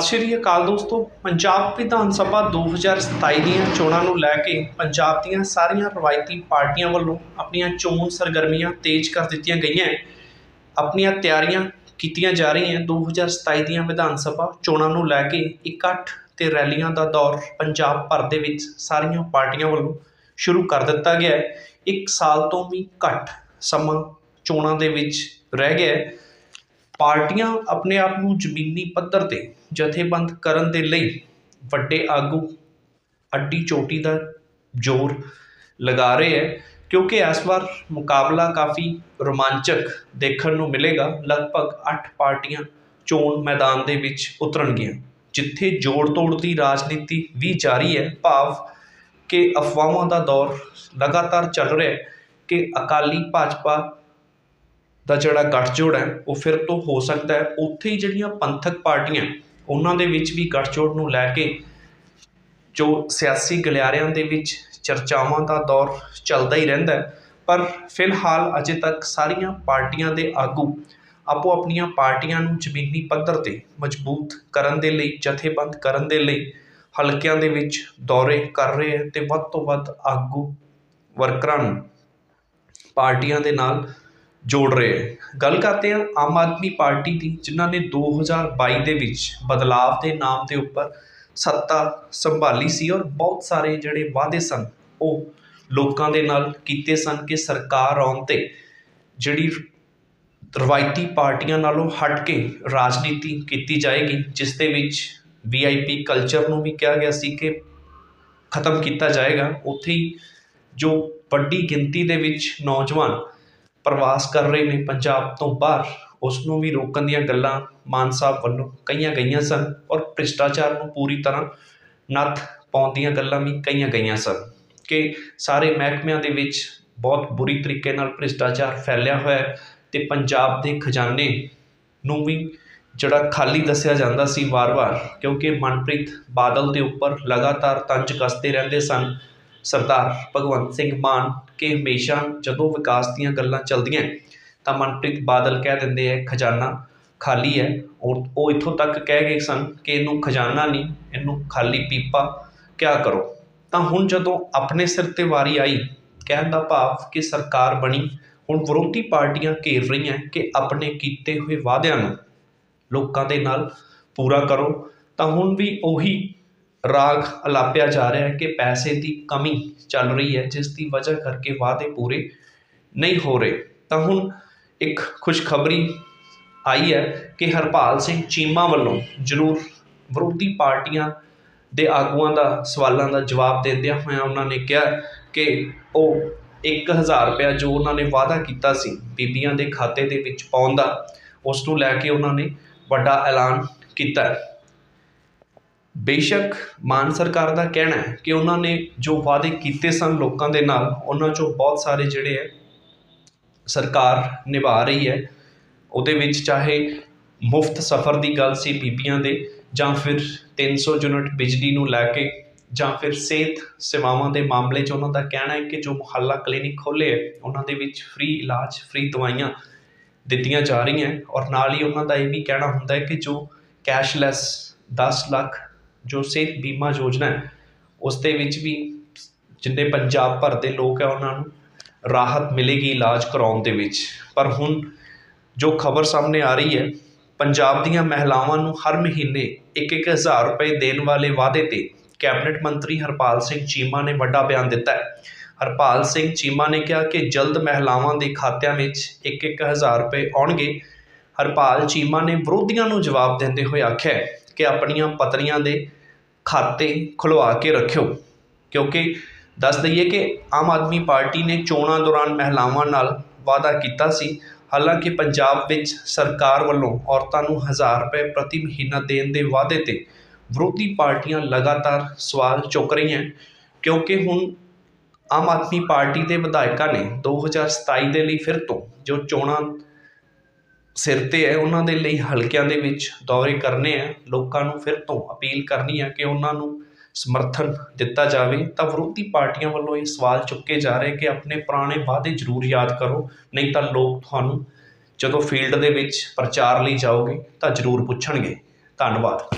ਸਤਿ ਸ਼੍ਰੀ ਅਕਾਲ ਦੋਸਤੋ। ਪੰਜਾਬ ਵਿਧਾਨ ਸਭਾ 2027 ਦੀਆਂ ਚੋਣਾਂ ਨੂੰ ਲੈ ਕੇ ਪੰਜਾਬ ਦੀਆਂ ਸਾਰੀਆਂ ਰਵਾਇਤੀ ਪਾਰਟੀਆਂ ਵੱਲੋਂ ਆਪਣੀਆਂ ਚੋਣ ਸਰਗਰਮੀਆਂ ਤੇਜ਼ ਕਰ ਦਿੱਤੀਆਂ ਗਈਆਂ ਹੈ। ਆਪਣੀਆਂ ਤਿਆਰੀਆਂ ਕੀਤੀਆਂ ਜਾ ਰਹੀਆਂ 2027 ਦੀਆਂ ਵਿਧਾਨ ਸਭਾ ਚੋਣਾਂ ਨੂੰ ਲੈ ਕੇ ਇਕੱਠ ਤੇ ਰੈਲੀਆਂ ਦਾ ਦੌਰ ਪੰਜਾਬ ਭਰ ਦੇ ਵਿੱਚ ਸਾਰੀਆਂ ਪਾਰਟੀਆਂ ਵੱਲੋਂ ਸ਼ੁਰੂ ਕਰ ਦਿੱਤਾ ਗਿਆ ਹੈ। ਇੱਕ ਸਾਲ ਤੋਂ ਵੀ ਘੱਟ ਸਮਾਂ ਚੋਣਾਂ ਦੇ ਵਿੱਚ ਰਹਿ ਗਿਆ ਹੈ। ਪਾਰਟੀਆਂ ਆਪਣੇ ਆਪ ਨੂੰ ਜ਼ਮੀਨੀ ਪੱਧਰ ਤੇ ਜਥੇਬੰਦ ਕਰਨ ਦੇ ਲਈ ਵੱਡੇ ਆਗੂ ਅੱਡੀ ਚੋਟੀ ਦਾ ਜ਼ੋਰ ਲਗਾ ਰਹੇ ਹੈ, ਕਿਉਂਕਿ ਇਸ ਵਾਰ ਮੁਕਾਬਲਾ ਕਾਫੀ ਰੋਮਾਂਚਕ ਦੇਖਣ ਨੂੰ ਮਿਲੇਗਾ। ਲਗਭਗ 8 ਪਾਰਟੀਆਂ ਚੋਣ ਮੈਦਾਨ ਦੇ ਵਿੱਚ ਉਤਰਨਗੀਆਂ, ਜਿੱਥੇ ਜੋੜ ਤੋੜ ਦੀ ਰਾਜਨੀਤੀ ਵੀ ਜਾਰੀ ਹੈ। ਭਾਵ ਕਿ ਅਫਵਾਹਾਂ ਦਾ ਦੌਰ ਲਗਾਤਾਰ ਚੱਲ ਰਿਹਾ ਹੈ ਕਿ ਅਕਾਲੀ ਭਾਜਪਾ ਦਾ ਜਿਹੜਾ ਗੱਠਜੋੜ ਹੈ, ਉਹ ਫਿਰ ਤੋਂ ਹੋ ਸਕਦਾ ਹੈ। ਉੱਥੇ ਹੀ ਜਿਹੜੀਆਂ ਪੰਥਕ ਪਾਰਟੀਆਂ, ਉਹਨਾਂ ਦੇ ਵਿੱਚ ਵੀ ਗੱਠਜੋੜ ਨੂੰ ਲੈ ਕੇ ਜੋ ਸਿਆਸੀ ਗਲਿਆਰਿਆਂ ਦੇ ਵਿੱਚ ਚਰਚਾਵਾਂ ਦਾ ਦੌਰ ਚੱਲਦਾ ਹੀ ਰਹਿੰਦਾ ਹੈ। ਪਰ ਫਿਲਹਾਲ ਅਜੇ ਤੱਕ ਸਾਰੀਆਂ ਪਾਰਟੀਆਂ ਦੇ ਆਗੂ ਆਪੋ ਆਪਣੀਆਂ ਪਾਰਟੀਆਂ ਨੂੰ ਜ਼ਮੀਨੀ ਪੱਧਰ ਤੇ ਮਜ਼ਬੂਤ ਕਰਨ ਦੇ ਲਈ, ਜਥੇਬੰਦ ਕਰਨ ਦੇ ਲਈ ਹਲਕਿਆਂ ਦੇ ਵਿੱਚ ਦੌਰੇ ਕਰ ਰਹੇ ਹੈ ਤੇ ਵੱਧ ਤੋਂ ਵੱਧ ਆਗੂ ਵਰਕਰਾਂ ਨੂੰ ਪਾਰਟੀਆਂ ਦੇ ਨਾਲ ਜੋੜ ਰਹੇ ਹੈ ਗੱਲ ਕਰਦੇ ਹਾਂ ਆਮ ਆਦਮੀ ਪਾਰਟੀ ਦੀ, ਜਿਨ੍ਹਾਂ ਨੇ 2022 ਦੇ ਵਿੱਚ ਬਦਲਾਵ ਦੇ ਨਾਮ ਦੇ ਉੱਪਰ ਸੱਤਾ ਸੰਭਾਲੀ ਸੀ ਔਰ ਬਹੁਤ ਸਾਰੇ ਜਿਹੜੇ ਵਾਅਦੇ ਸਨ, ਉਹ ਲੋਕਾਂ ਦੇ ਨਾਲ ਕੀਤੇ ਸਨ ਕਿ ਸਰਕਾਰ ਆਉਣ ਤੇ ਜਿਹੜੀ ਰਵਾਇਤੀ ਪਾਰਟੀਆਂ ਨਾਲੋਂ ਹਟ ਕੇ ਰਾਜਨੀਤੀ ਕੀਤੀ ਜਾਏਗੀ, ਜਿਸ ਦੇ ਵਿੱਚ ਵੀਆਈਪੀ ਕਲਚਰ ਨੂੰ ਵੀ ਕਿਹਾ ਗਿਆ ਸੀ ਕਿ ਖਤਮ ਕੀਤਾ ਜਾਏਗਾ। ਉੱਥੇ ਹੀ ਜੋ ਵੱਡੀ ਗਿਣਤੀ ਦੇ ਵਿੱਚ ਨੌਜਵਾਨ ਪ੍ਰਵਾਸ ਕਰ ਰਹੇ ਨੇ ਪੰਜਾਬ ਤੋਂ ਬਾਹਰ ਉਸ ਨੂੰ ਵੀ ਰੋਕਣ ਦੀਆਂ ਗੱਲਾਂ ਮਾਨ ਸਾਹਿਬ ਵੱਲੋਂ ਕਹੀਆਂ ਗਈਆਂ ਸਨ ਔਰ ਭ੍ਰਿਸ਼ਟਾਚਾਰ ਨੂੰ ਪੂਰੀ ਤਰ੍ਹਾਂ ਨੱਥ ਪਾਉਣ ਦੀਆਂ ਗੱਲਾਂ ਵੀ ਕਹੀਆਂ ਗਈਆਂ ਸਨ ਕਿ ਸਾਰੇ ਮਹਿਕਮਿਆਂ ਦੇ ਵਿੱਚ ਬਹੁਤ ਬੁਰੀ ਤਰੀਕੇ ਨਾਲ ਭ੍ਰਿਸ਼ਟਾਚਾਰ ਫੈਲਿਆ ਹੋਇਆ ਹੈ ਤੇ ਪੰਜਾਬ ਦੇ ਖਜ਼ਾਨੇ ਨੂੰ ਵੀ ਜਿਹੜਾ ਖਾਲੀ ਦੱਸਿਆ ਜਾਂਦਾ ਸੀ ਵਾਰ-ਵਾਰ, ਕਿਉਂਕਿ ਮਨਪ੍ਰੀਤ ਬਾਦਲ ਦੇ ਉੱਪਰ ਲਗਾਤਾਰ ਤੰਜ ਕੱਸਦੇ ਰਹਿੰਦੇ ਸਨ ਸਰਦਾਰ ਭਗਵੰਤ ਸਿੰਘ ਮਾਨ ਕਿ ਹਮੇਸ਼ਾ ਜਦੋਂ ਵਿਕਾਸ ਦੀਆਂ ਗੱਲਾਂ ਚੱਲਦੀਆਂ ਤਾਂ ਮਨਪ੍ਰੀਤ ਬਾਦਲ ਕਹਿ ਦਿੰਦੇ ਹੈ, ਖਜ਼ਾਨਾ ਖਾਲੀ ਹੈ। ਔਰ ਉਹ ਇੱਥੋਂ ਤੱਕ ਕਹਿ ਗਏ ਸਨ ਕਿ ਇਹਨੂੰ ਖਜ਼ਾਨਾ ਨਹੀਂ, ਇਹਨੂੰ ਖਾਲੀ ਪੀਪਾ ਕਿਆ ਕਰੋ? ਤਾਂ ਹੁਣ ਜਦੋਂ ਆਪਣੇ ਸਿਰ ਤੇ ਵਾਰੀ ਆਈ, ਕਹਿਣ ਦਾ ਭਾਵ ਕਿ ਸਰਕਾਰ ਬਣੀ, ਹੁਣ ਵਿਰੋਧੀ ਪਾਰਟੀਆਂ ਘੇਰ ਰਹੀਆਂ ਕਿ ਆਪਣੇ ਕੀਤੇ ਹੋਏ ਵਾਅਦਿਆਂ ਨੂੰ ਲੋਕਾਂ ਦੇ ਨਾਲ ਪੂਰਾ ਕਰੋ, ਤਾਂ ਹੁਣ ਵੀ ਉਹੀ ਰਾਗ ਅਲਾਪਿਆ ਜਾ ਰਿਹਾ ਕਿ ਪੈਸੇ ਦੀ ਕਮੀ ਚੱਲ ਰਹੀ ਹੈ, ਜਿਸ ਦੀ ਵਜ੍ਹਾ ਕਰਕੇ ਵਾਅਦੇ ਪੂਰੇ ਨਹੀਂ ਹੋ ਰਹੇ। ਤਾਂ ਹੁਣ ਇੱਕ ਖੁਸ਼ਖਬਰੀ ਆਈ ਹੈ ਕਿ ਹਰਪਾਲ ਸਿੰਘ ਚੀਮਾ ਵੱਲੋਂ ਜ਼ਰੂਰ ਵਿਰੋਧੀ ਪਾਰਟੀਆਂ ਦੇ ਆਗੂਆਂ ਦਾ ਸਵਾਲਾਂ ਦਾ ਜਵਾਬ ਦਿੰਦਿਆਂ ਹੋਇਆਂ ਉਹਨਾਂ ਨੇ ਕਿਹਾ ਕਿ ਉਹ 1000 ਰੁਪਇਆ ਜੋ ਉਹਨਾਂ ਨੇ ਵਾਅਦਾ ਕੀਤਾ ਸੀ ਬੀਬੀਆਂ ਦੇ ਖਾਤੇ ਦੇ ਵਿੱਚ ਪਾਉਣ ਦਾ, ਉਸ ਨੂੰ ਲੈ ਕੇ ਉਹਨਾਂ ਨੇ ਵੱਡਾ ਐਲਾਨ ਕੀਤਾ ਬੇਸ਼ੱਕ ਮਾਨ ਸਰਕਾਰ ਦਾ ਕਹਿਣਾ ਹੈ ਕਿ ਉਹਨਾਂ ਨੇ ਜੋ ਵਾਅਦੇ ਕੀਤੇ ਸਨ ਲੋਕਾਂ ਦੇ ਨਾਲ, ਉਹਨਾਂ ਚੋਂ ਬਹੁਤ ਸਾਰੇ ਜਿਹੜੇ ਹੈ, ਸਰਕਾਰ ਨਿਭਾ ਰਹੀ ਹੈ। ਉਹਦੇ ਵਿੱਚ ਚਾਹੇ ਮੁਫਤ ਸਫ਼ਰ ਦੀ ਗੱਲ ਸੀ ਬੀਬੀਆਂ ਦੇ, ਜਾਂ ਫਿਰ 300 ਯੂਨਿਟ ਬਿਜਲੀ ਨੂੰ ਲੈ ਕੇ, ਜਾਂ ਫਿਰ ਸਿਹਤ ਸੇਵਾਵਾਂ ਦੇ ਮਾਮਲੇ 'ਚ ਉਹਨਾਂ ਦਾ ਕਹਿਣਾ ਹੈ ਕਿ ਜੋ ਮੁਹੱਲਾ ਕਲੀਨਿਕ ਖੋਲ੍ਹੇ ਹੈ, ਉਹਨਾਂ ਦੇ ਵਿੱਚ ਫ੍ਰੀ ਇਲਾਜ, ਫ੍ਰੀ ਦਵਾਈਆਂ ਦਿੱਤੀਆਂ ਜਾ ਰਹੀਆਂ ਔਰ ਨਾਲ ਹੀ ਉਹਨਾਂ ਦਾ ਇਹ ਵੀ ਕਹਿਣਾ ਹੁੰਦਾ ਹੈ ਕਿ ਜੋ ਕੈਸ਼ਲੈਸ ਦਸ ਲੱਖ ਜੋ ਸਿਹਤ ਬੀਮਾ ਯੋਜਨਾ ਹੈ, ਉਸ ਦੇ ਵਿੱਚ ਵੀ ਜਿੰਨੇ ਪੰਜਾਬ ਭਰ ਦੇ ਲੋਕ ਹੈ ਉਹਨਾਂ ਨੂੰ ਰਾਹਤ ਮਿਲੇਗੀ ਇਲਾਜ ਕਰਵਾਉਣ ਦੇ ਵਿੱਚ। ਪਰ ਹੁਣ ਜੋ ਖਬਰ ਸਾਹਮਣੇ ਆ ਰਹੀ ਹੈ, ਪੰਜਾਬ ਦੀਆਂ ਮਹਿਲਾਵਾਂ ਨੂੰ ਹਰ ਮਹੀਨੇ 1-1000 ਰੁਪਏ ਦੇਣ ਵਾਲੇ ਵਾਅਦੇ ਤੇ ਕੈਬਨਿਟ ਮੰਤਰੀ ਹਰਪਾਲ ਸਿੰਘ ਚੀਮਾ ਨੇ ਵੱਡਾ ਬਿਆਨ ਦਿੱਤਾ ਹੈ। ਹਰਪਾਲ ਸਿੰਘ ਚੀਮਾ ਨੇ ਕਿਹਾ ਕਿ ਜਲਦ ਮਹਿਲਾਵਾਂ ਦੇ ਖਾਤਿਆਂ ਵਿੱਚ 1-1000 ਰੁਪਏ ਆਉਣਗੇ। ਹਰਪਾਲ ਚੀਮਾ ਨੇ ਵਿਰੋਧੀਆਂ ਨੂੰ ਜਵਾਬ ਦਿੰਦੇ ਹੋਏ ਆਖਿਆ ਕਿ ਆਪਣੀਆਂ ਪਤਨੀਆਂ ਦੇ ਖਾਤੇ ਖੁਲਵਾ ਕੇ ਰੱਖਿਓ। ਕਿਉਂਕਿ ਦੱਸ ਦਈਏ ਕਿ ਆਮ ਆਦਮੀ ਪਾਰਟੀ ਨੇ ਚੋਣਾਂ ਦੌਰਾਨ ਮਹਿਲਾਵਾਂ ਨਾਲ ਵਾਅਦਾ ਕੀਤਾ ਸੀ। ਹਾਲਾਂਕਿ ਪੰਜਾਬ ਵਿੱਚ ਸਰਕਾਰ ਵੱਲੋਂ ਔਰਤਾਂ ਨੂੰ 1000 ਰੁਪਏ ਪ੍ਰਤੀ ਮਹੀਨਾ ਦੇਣ ਦੇ ਵਾਅਦੇ ਤੇ ਵਿਰੋਧੀ ਪਾਰਟੀਆਂ ਲਗਾਤਾਰ ਸਵਾਲ ਚੁੱਕ ਰਹੀਆਂ, ਕਿਉਂਕਿ ਹੁਣ ਆਮ ਆਦਮੀ ਪਾਰਟੀ ਦੇ ਵਿਧਾਇਕਾਂ ਨੇ 2027 ਦੇ ਲਈ ਫਿਰ ਤੋਂ ਜੋ ਚੋਣਾਂ ਸਿਰ ਤੇ ਹੈ, ਉਹਨਾਂ ਦੇ ਲਈ ਹਲਕਿਆਂ ਦੇ ਵਿੱਚ ਦੌਰੇ ਕਰਨੇ ਹੈ ਲੋਕਾਂ ਨੂੰ ਫਿਰ ਤੋਂ ਅਪੀਲ ਕਰਨੀ ਹੈ ਕਿ ਉਹਨਾਂ ਨੂੰ ਸਮਰਥਨ ਦਿੱਤਾ ਜਾਵੇ। ਤਾਂ ਵਿਰੋਧੀ ਪਾਰਟੀਆਂ ਵੱਲੋਂ ਇਹ ਸਵਾਲ ਚੁੱਕੇ ਜਾ ਰਹੇ ਕਿ ਆਪਣੇ ਪੁਰਾਣੇ ਵਾਅਦੇ ਜ਼ਰੂਰ ਯਾਦ ਕਰੋ, ਨਹੀਂ ਤਾਂ ਲੋਕ ਤੁਹਾਨੂੰ ਜਦੋਂ ਫੀਲਡ ਦੇ ਵਿੱਚ ਪ੍ਰਚਾਰ ਲਈ ਜਾਓਗੇ ਤਾਂ ਜ਼ਰੂਰ ਪੁੱਛਣਗੇ। ਧੰਨਵਾਦ।